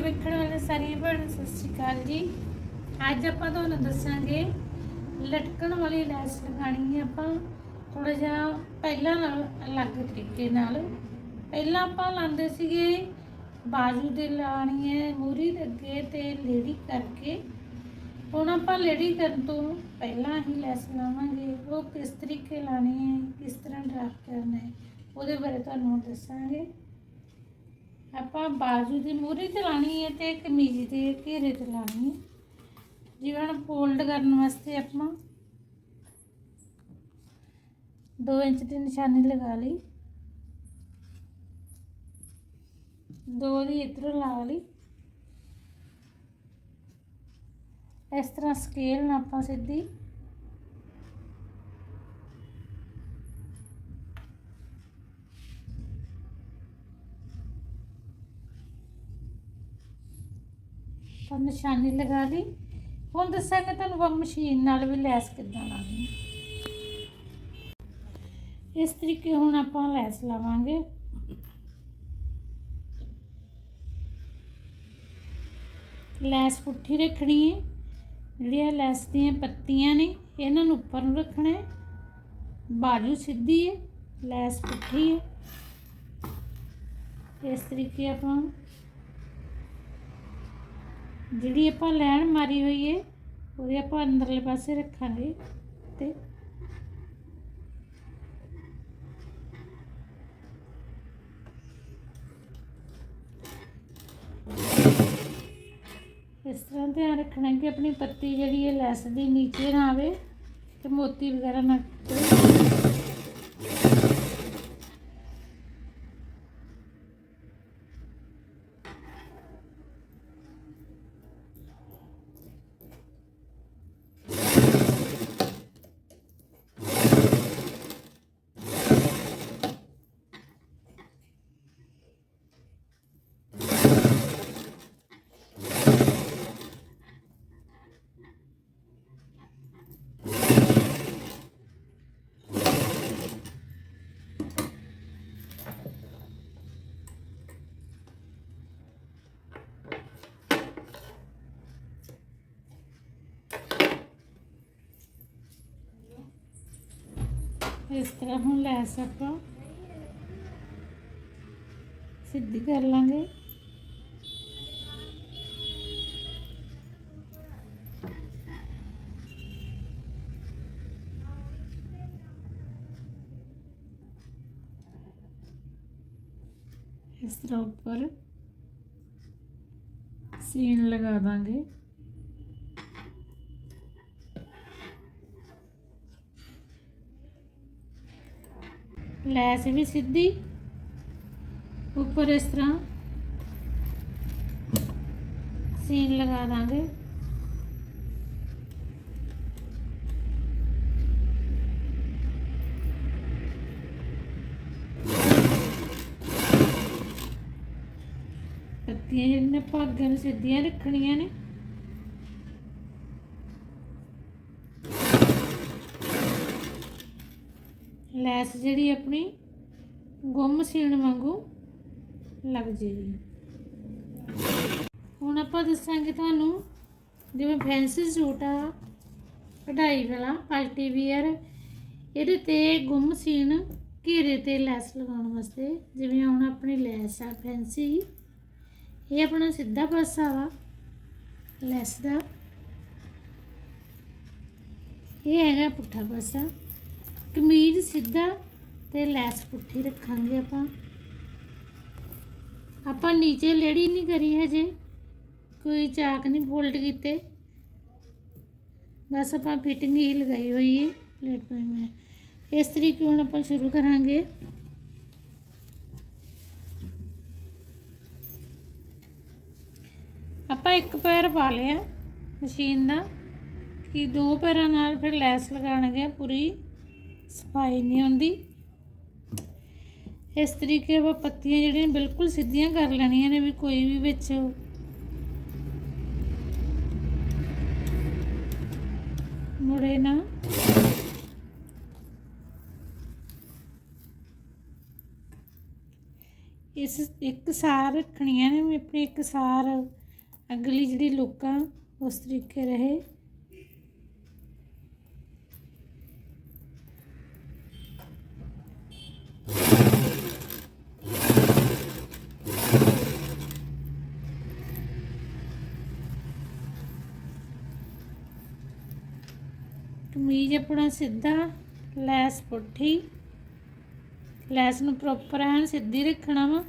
ਵੇਖਣ ਵਾਲੇ ਸਾਰੀਆਂ ਭੈਣਾਂ ਸਤਿ ਸ਼੍ਰੀ ਅਕਾਲ ਜੀ। ਅੱਜ ਆਪਾਂ ਤੁਹਾਨੂੰ ਦੱਸਾਂਗੇ ਲਟਕਣ ਵਾਲੀ ਲੈਸ ਲਗਾਣੀ ਹੈ ਆਪਾਂ। ਥੋੜਾ ਜਿਹਾ ਪਹਿਲਾਂ ਨਾਲ ਅਲੱਗ ਤਰੀਕੇ ਨਾਲ। ਪਹਿਲਾਂ ਆਪਾਂ ਲਾਉਂਦੇ ਸੀਗੇ ਬਾਜੂ ਦੇ ਲਾਣੀ ਹੈ, ਮੂਰੀ ਦੇ ਅੱਗੇ ਤੇ ਲੇੜੀ ਕਰਕੇ। ਹੁਣ ਆਪਾਂ ਲੇੜੀ ਕਰਨ ਤੋਂ ਪਹਿਲਾਂ ਹੀ ਲੈਸ ਲਾਵਾਂਗੇ। ਉਹ ਕਿਸ ਤਰੀਕੇ ਲਾਣੀ ਹੈ, ਕਿਸ ਤਰ੍ਹਾਂ ਡਰਾਫਟ ਕਰਨਾ ਹੈ, ਉਹਦੇ ਬਾਰੇ ਤੁਹਾਨੂੰ ਦੱਸਾਂਗੇ। ਆਪਾਂ ਬਾਜੂ ਦੀ ਮੂਰੀ ਤੇ ਲਾਣੀ ਹੈ ਤੇ ਕਮੀਜ਼ ਦੇ ਘੇਰੇ ਤੇ ਲਾਣੀ ਹੈ। ਜਿਵੇਂ ਹੁਣ ਫੋਲਡ ਕਰਨ ਵਾਸਤੇ ਆਪਾਂ 2 ਇੰਚ ਦੀ ਨਿਸ਼ਾਨੀ ਲਗਾ ਲਈ। ਦੋ ਦੀ ਇਧਰੋਂ ਲਾ ਲਈ। ਇਸ ਤਰ੍ਹਾਂ ਸਕੇਲ ਨਾਲ ਆਪਾਂ ਸਿੱਧੀ ਤਾਂ ਨਿਸ਼ਾਨੀ ਲਗਾ ਲਈ। ਹੁਣ ਦੱਸਾਂਗੇ ਤੁਹਾਨੂੰ ਆਪਾਂ ਮਸ਼ੀਨ ਨਾਲ ਵੀ ਲੈਸ ਕਿੱਦਾਂ ਲਾਉਣੀ ਹੈ। ਇਸ ਤਰੀਕੇ ਹੁਣ ਆਪਾਂ ਲੈਸ ਲਾਵਾਂਗੇ। ਲੈਸ ਪੁੱਠੀ ਰੱਖਣੀ ਹੈ। ਜਿਹੜੀਆਂ ਲੈਸ ਦੀਆਂ ਪੱਤੀਆਂ ਨੇ, ਇਹਨਾਂ ਨੂੰ ਉੱਪਰ ਨੂੰ ਰੱਖਣਾ ਹੈ। ਬਾਜੂ ਸਿੱਧੀ ਹੈ, ਲੈਸ ਪੁੱਠੀ ਹੈ। ਇਸ ਤਰੀਕੇ ਆਪਾਂ ਜਿਹੜੀ ਆਪਾਂ ਲੈਣ ਮਾਰੀ ਹੋਈ ਹੈ ਉਹਦੇ ਆਪਾਂ ਅੰਦਰਲੇ ਪਾਸੇ ਰੱਖਾਂਗੇ ਤੇ ਇਸ ਤਰ੍ਹਾਂ ਧਿਆਨ ਰੱਖਣਾ ਕਿ ਆਪਣੀ ਪੱਤੀ ਜਿਹੜੀ ਹੈ ਲੈਸ ਦੀ ਨੀਚੇ ਨਾ ਆਵੇ ਤੇ ਮੋਤੀ ਵਗੈਰਾ ਨਾ ਟੁੱਟੇ। ਇਸ ਤਰ੍ਹਾਂ ਹੁਣ ਲੈਸ ਆਪਾਂ ਸਿੱਧੀ ਕਰ ਲਾਂਗੇ। ਇਸ ਤਰ੍ਹਾਂ ਉੱਪਰ ਸੀਨ ਲਗਾ ਦਾਂਗੇ। ਲੈਸ ਵੀ ਸਿੱਧੀ। ਉੱਪਰ ਇਸ ਤਰ੍ਹਾਂ। ਸੀਨ ਲਗਾ ਦਾਂਗੇ। ਪੱਤੀਆਂ ਜਿਹੜੀਆਂ ਭਾਗਾਂ ਨੂੰ ਸਿੱਧੀਆਂ ਰੱਖਣੀਆਂ ਨੇ। ਲੈਸ ਜਿਹੜੀ ਆਪਣੀ ਗੁੰਮ ਸੀਣ ਵਾਂਗੂ ਲੱਗ ਜੇਗੀ ਹੁਣ ਆਪਾਂ ਦੱਸਾਂਗੇ ਤੁਹਾਨੂੰ ਜਿਵੇਂ ਫੈਂਸੀ ਸੂਟ ਆ, ਕਢਾਈ ਵਾਲਾ ਪਾਰਟੀ ਵੀਅਰ ਇਹਦੇ ਤੇ ਗੁੰਮ ਸੀਣ ਘੇਰੇ ਤੇ ਲੈਸ ਲਗਾਉਣ ਵਾਸਤੇ। ਜਿਵੇਂ ਹੁਣ ਆਪਣੀ ਲੈਸ ਆ ਫੈਂਸੀ ਇਹ ਆਪਣਾ ਸਿੱਧਾ ਪਾਸਾ ਵਾ, ਲੈਸ ਦਾ। ਇਹ ਹੈਗਾ ਪੁੱਠਾ ਪਾਸਾ। ਕਮੀਜ਼ ਸਿੱਧਾ ਤੇ ਲੈਸ ਪੁੱਠੀ ਰੱਖਾਂਗੇ ਆਪਾਂ। ਆਪਾਂ ਨੀਚੇ ਲੇੜੀ ਨਹੀਂ ਕਰੀ ਹਜੇ। ਕੋਈ ਚਾਕ ਨਹੀਂ ਫੋਲਡ ਕੀਤੇ। ਬਸ ਆਪਾਂ ਫਿਟਿੰਗ ਹੀ ਲਗਾਈ ਹੋਈ ਹੈ ਪਲੇਟਫਾਰਮ ਮੈਂ ਇਸ ਤਰੀਕੇ ਹੁਣ ਆਪਾਂ ਸ਼ੁਰੂ ਕਰਾਂਗੇ। ਆਪਾਂ ਇੱਕ ਪੈਰ ਪਾ ਲਿਆ ਮਸ਼ੀਨ ਦਾ, ਕਿ ਦੋ ਪੈਰਾਂ ਨਾਲ ਫਿਰ ਲੈਸ ਲਗਾਣਗੇ ਪੂਰੀ। ਸਫ਼ਾਈ ਨਹੀਂ ਹੁੰਦੀ। ਇਸ ਤਰੀਕੇ ਆਪਾਂ ਪੱਤੀਆਂ ਜਿਹੜੀਆਂ ਬਿਲਕੁਲ ਸਿੱਧੀਆਂ ਕਰ ਲੈਣੀਆਂ ਨੇ ਵੀ ਕੋਈ ਵੀ ਵਿੱਚ। ਮੁੜੇ ਨਾ ਇਸ ਇੱਕ ਸਾਰ ਰੱਖਣੀਆਂ ਨੇ ਵੀ ਆਪਣੀ ਇੱਕ ਸਾਰ। ਅਗਲੀ ਜਿਹੜੀ ਲੁੱਕਾਂ ਉਸ ਤਰੀਕੇ ਰਹੇ ਕਮੀਜ਼ ਆਪਣਾ ਸਿੱਧਾ ਲੈਸ ਪੁੱਠੀ। ਲੈਸ ਨੂੰ ਪ੍ਰੋਪਰ ਐਨ ਸਿੱਧੀ ਰੱਖਣਾ ਵਾ।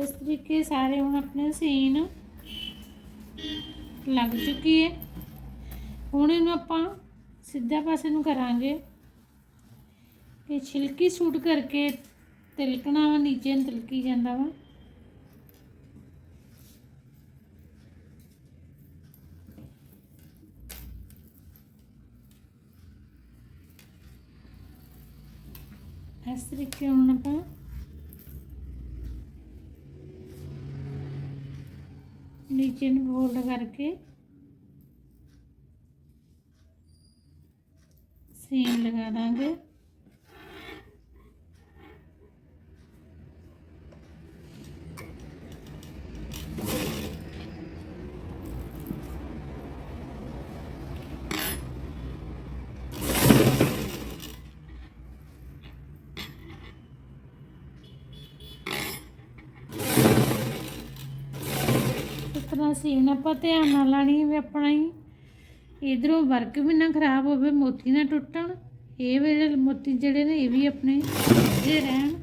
ਇਸ ਤਰੀਕੇ ਸਾਰੇ ਹੁਣ ਆਪਣੇ ਸੀਨ ਲੱਗ ਚੁੱਕੀ ਹੈ ਹੁਣ ਇਹਨੂੰ ਆਪਾਂ ਸਿੱਧਾ ਪਾਸੇ ਨੂੰ ਕਰਾਂਗੇ। ਕਿ ਛਿਲਕੀ ਸੂਟ ਕਰਕੇ ਤਿਲਕਣਾ ਵਾ, ਨੀਚੇ ਨੂੰ ਤਿਲਕੀ ਜਾਂਦਾ ਵਾ। ਇਸ ਤਰੀਕੇ ਹੁਣ ਆਪਾਂ ਨੀਚੇ ਨੂੰ ਫੋਲਡ ਕਰਕੇ ਸੀਨ ਲਗਾ ਦਾਂਗੇ ਇਸ ਤਰ੍ਹਾਂ ਸੀਨ ਆਪਾਂ ਧਿਆਨ ਨਾਲ ਲਾਣੀ ਵੀ ਆਪਣਾ ਹੀ। ਇਧਰੋਂ ਵਰਕ ਵੀ ਨਾ ਖਰਾਬ ਹੋਵੇ, ਮੋਤੀ ਨਾ ਟੁੱਟਣ। ਇਹ ਵੇਲੇ ਮੋਤੀ ਜਿਹੜੇ ਨੇ, ਇਹ ਵੀ ਆਪਣੇ ਜੇ ਰਹਿਣ।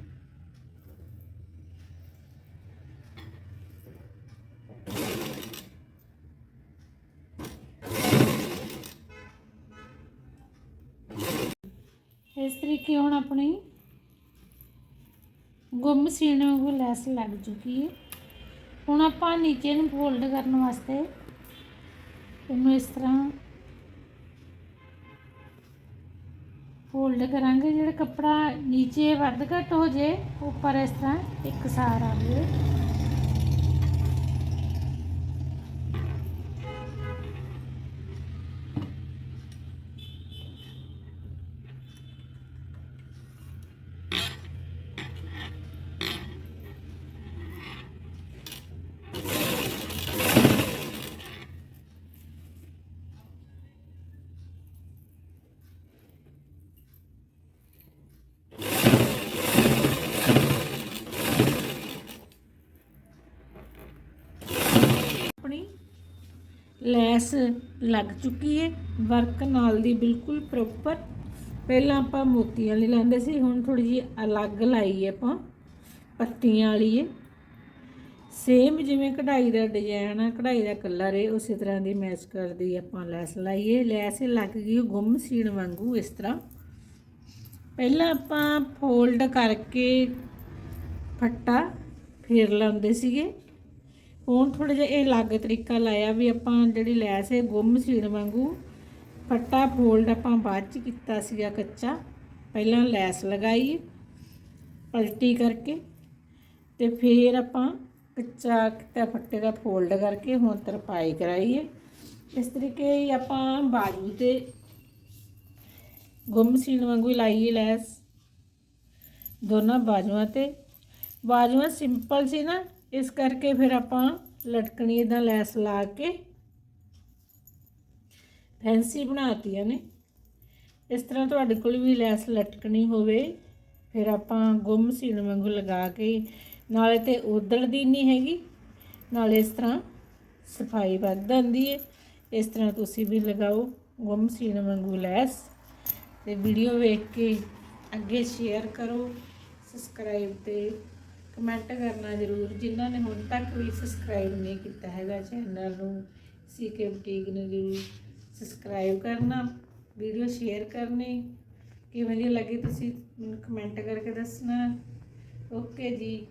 ਇਸ ਤਰੀਕੇ ਹੁਣ ਆਪਣੀ ਗੁੰਮ ਸੀਨ ਵਾਂਗੂ ਲੈਸ ਲੱਗ ਚੁੱਕੀ ਹੈ। ਹੁਣ ਆਪਾਂ ਨੀਚੇ ਨੂੰ ਫੋਲਡ ਕਰਨ ਵਾਸਤੇ ਇਹਨੂੰ ਇਸ ਤਰ੍ਹਾਂ ਫੋਲਡ ਕਰਾਂਗੇ। ਜਿਹੜਾ ਕੱਪੜਾ ਨੀਚੇ ਵੱਧ ਘੱਟ ਹੋ ਜੇ ਉੱਪਰ ਇਸ ਤਰ੍ਹਾਂ ਇੱਕ ਸਾਰ ਆ ਲੈਸ ਲੱਗ ਚੁੱਕੀ ਹੈ ਵਰਕ ਨਾਲ ਦੀ ਬਿਲਕੁਲ ਪ੍ਰੋਪਰ ਪਹਿਲਾਂ ਆਪਾਂ ਮੋਤੀਆਂ ਵਾਲੀ ਲਾਉਂਦੇ ਸੀ, ਹੁਣ ਥੋੜੀ ਜਿਹੀ ਅਲੱਗ ਲਾਈ ਹੈ ਆਪਾਂ, ਪੱਤੀਆਂ ਵਾਲੀ ਹੈ ਸੇਮ ਜਿਵੇਂ ਕਢਾਈ ਦਾ ਡਿਜ਼ਾਈਨ ਆ, ਕਢਾਈ ਦਾ ਕਲਰ ਹੈ ਉਸੇ ਤਰ੍ਹਾਂ ਦੀ ਮੈਚ ਕਰਦੀ ਆਪਾਂ ਲੈਸ ਲਾਈਏ ਲੈਸ ਲੱਗ ਗਈ ਉਹ ਗੁੰਮ ਸੀਣ ਵਾਂਗੂ ਇਸ ਤਰ੍ਹਾਂ। ਪਹਿਲਾਂ ਆਪਾਂ ਫੋਲਡ ਕਰਕੇ ਫੱਟਾ ਫੇਰ ਲਾਉਂਦੇ ਸੀਗੇ। ਹੁਣ ਥੋੜਾ ਜਿਹਾ ਇਹ ਅਲੱਗ ਤਰੀਕਾ ਲਾਇਆ ਵੀ ਆਪਾਂ ਜਿਹੜੀ ਲੈਸ ਹੈ, ਗੁੰਮ ਸੀਣ ਵਾਂਗੂ ਫੱਟਾ ਫੋਲਡ ਆਪਾਂ ਬਾਅਦ ਚ ਕੀਤਾ ਸੀਗਾ ਕੱਚਾ। ਪਹਿਲਾਂ ਲੈਸ ਲਗਾਈ, ਪਲਟੀ ਕਰਕੇ ਤੇ ਫਿਰ ਆਪਾਂ ਕੱਚਾ ਕੀਤਾ ਫੱਟੇ ਦਾ ਫੋਲਡ ਕਰਕੇ ਹੁਣ ਤਰਪਾਈ ਕਰਾਈਏ ਇਸ ਤਰੀਕੇ ਹੀ ਆਪਾਂ ਬਾਜੂ ਤੇ ਗੁੰਮ ਸੀਣ ਵਾਂਗੂ ਹੀ ਲਾਈ ਲੈਸ, ਦੋਨਾਂ ਬਾਜੂਆਂ ਤੇ। ਬਾਜੂਆਂ ਸਿੰਪਲ ਸੀ ਨਾ ਇਸ ਕਰਕੇ ਫਿਰ ਆਪਾਂ ਲਟਕਣੀ ਇਦਾਂ ਲੈਸ ਲਾ ਕੇ ਫੈਂਸੀ ਬਣਾਤੀਆਂ ਨੇ। ਇਸ ਤਰ੍ਹਾਂ ਤੁਹਾਡੇ ਕੋਲ ਵੀ ਲੈਸ ਲਟਕਣੀ ਹੋਵੇ। ਫਿਰ ਆਪਾਂ ਗੁੰਮ ਸੀਣ ਵਾਂਗੂ ਲਗਾ ਕੇ ਨਾਲੇ ਤੇ ਉਦਲਦੀ ਨਹੀਂ ਹੈਗੀ। ਨਾਲੇ ਇਸ ਤਰ੍ਹਾਂ ਸਫ਼ਾਈ ਵੱਧ ਜਾਂਦੀ ਹੈ ਇਸ ਤਰ੍ਹਾਂ ਤੁਸੀਂ ਵੀ ਲਗਾਓ ਗੁੰਮ ਸੀਣ ਵਾਂਗੂ ਲੈਸ। ਤੇ ਵੀਡੀਓ ਵੇਖ ਕੇ ਅੱਗੇ ਸ਼ੇਅਰ ਕਰੋ, ਸਬਸਕ੍ਰਾਈਬ ਤੇ ਕਮੈਂਟ ਕਰਨਾ ਜ਼ਰੂਰ। ਜਿਨ੍ਹਾਂ ਨੇ ਹੁਣ ਤੱਕ ਵੀ ਸਬਸਕ੍ਰਾਈਬ ਨਹੀਂ ਕੀਤਾ ਹੈਗਾ ਚੈਨਲ ਨੂੰ ਸੀਕੇ ਬੁਟੀਕ ਨੂੰ ਜ਼ਰੂਰ ਸਬਸਕ੍ਰਾਈਬ ਕਰਨਾ ਵੀਡੀਓ ਸ਼ੇਅਰ ਕਰਨੀ। ਕਿਵੇਂ ਦੀ ਲੱਗੀ ਤੁਸੀਂ ਮੈਨੂੰ ਕਮੈਂਟ ਕਰਕੇ ਦੱਸਣਾ। ਓਕੇ ਜੀ।